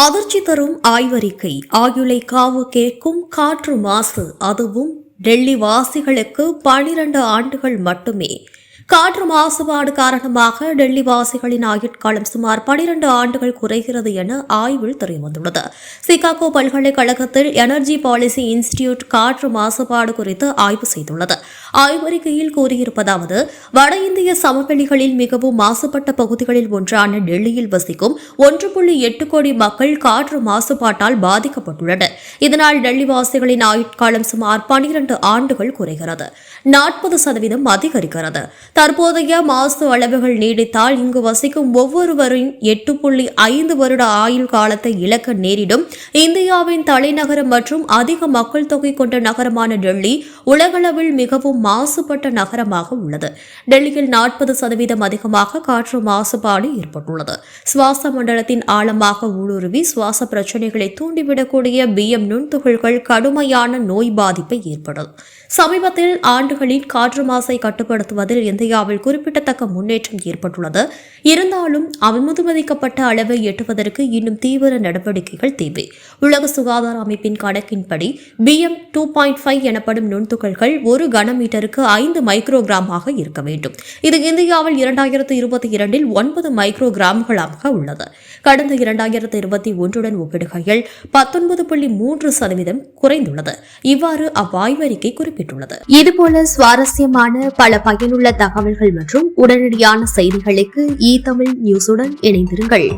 அதிர்ச்சி தரும் ஆய்வறிக்கை. ஆயுளை காவு கேட்கும் காற்று மாசு. அதுவும் டெல்லி வாசிகளுக்கு பனிரெண்டு ஆண்டுகள் மட்டுமே. காற்று மாசுபாடு காரணமாக டெல்லி வாசிகளின் ஆயுட்காலம் சுமார் பனிரெண்டு ஆண்டுகள் குறைகிறது என ஆய்வில் தெரியவந்துள்ளது. சிகாகோ பல்கலைக்கழகத்தில் எனர்ஜி பாலிசி இன்ஸ்டிடியூட் காற்று மாசுபாடு குறித்து ஆய்வு செய்துள்ளது. ஆய்வறிக்கையில் கூறியிருப்பதாவது வட இந்திய சமவெளிகளில் மிகவும் மாசுபட்ட பகுதிகளில் ஒன்றான டெல்லியில் வசிக்கும் ஒன்று புள்ளி எட்டு கோடி மக்கள் காற்று மாசுபாட்டால் பாதிக்கப்பட்டுள்ளனர். இதனால் டெல்லி வாசிகளின் ஆயுட்காலம் சுமார் பனிரண்டு ஆண்டுகள் குறைகிறது. நாற்பது சதவீதம் அதிகரிக்கிறது. தற்போதைய மாசு அளவுகள் நீடித்தால் இங்கு வசிக்கும் ஒவ்வொருவரின் எட்டு புள்ளி ஐந்து வருட ஆயுள் காலத்தை இழக்க நேரிடும். இந்தியாவின் தலைநகரம் மற்றும் அதிக மக்கள் தொகை கொண்ட நகரமான டெல்லி உலகளவில் மிகவும் மாசுபட்ட நகரமாக உள்ளது. டெல்லியில் நாற்பது சதவீதம் அதிகமாக காற்று மாசுபாடு ஏற்பட்டுள்ளது. சுவாச மண்டலத்தின் ஆழமாக ஊடுருவி சுவாச பிரச்சனைகளை தூண்டிவிடக்கூடிய பிஎம் நுண்துகள்கள் கடுமையான நோய் பாதிப்பை ஏற்படும் சமீபத்தில் ஆண்டுகளில் காற்று மாசை கட்டுப்படுத்துவதில் இந்தியாவில் குறிப்பிடத்தக்க முன்னேற்றம் ஏற்பட்டுள்ளது. இருந்தாலும் அனுமதிக்கப்பட்ட அளவை எட்டுவதற்கு இன்னும் தீவிர நடவடிக்கைகள் தேவை. உலக சுகாதார அமைப்பின் கணக்கின்படி பிஎம் டூ பாயிண்ட் ஃபைவ் எனப்படும் நுண்துகள்கள் ஒரு கனமீட்டருக்கு ஐந்து மைக்ரோகிராமாக இருக்க வேண்டும். இது இந்தியாவில் இரண்டாயிரத்து இருபத்தி இரண்டில் ஒன்பது மைக்ரோ கிராம்களாக உள்ளது. கடந்த இரண்டாயிரத்து இருபத்தி ஒன்றுடன் ஒப்பிடுகையில் பத்தொன்பது புள்ளி மூன்று சதவீதம் குறைந்துள்ளது. இவ்வாறு அவ்வாய்வறிக்கை குறிப்பிட்டுள்ளது. இதுபோல சுவாரஸ்யமான பல பயனுள்ள தகவல்கள் மற்றும் உடனடியான செய்திகளுக்கு இ தமிழ் நியூஸுடன் இணைந்திருங்கள்.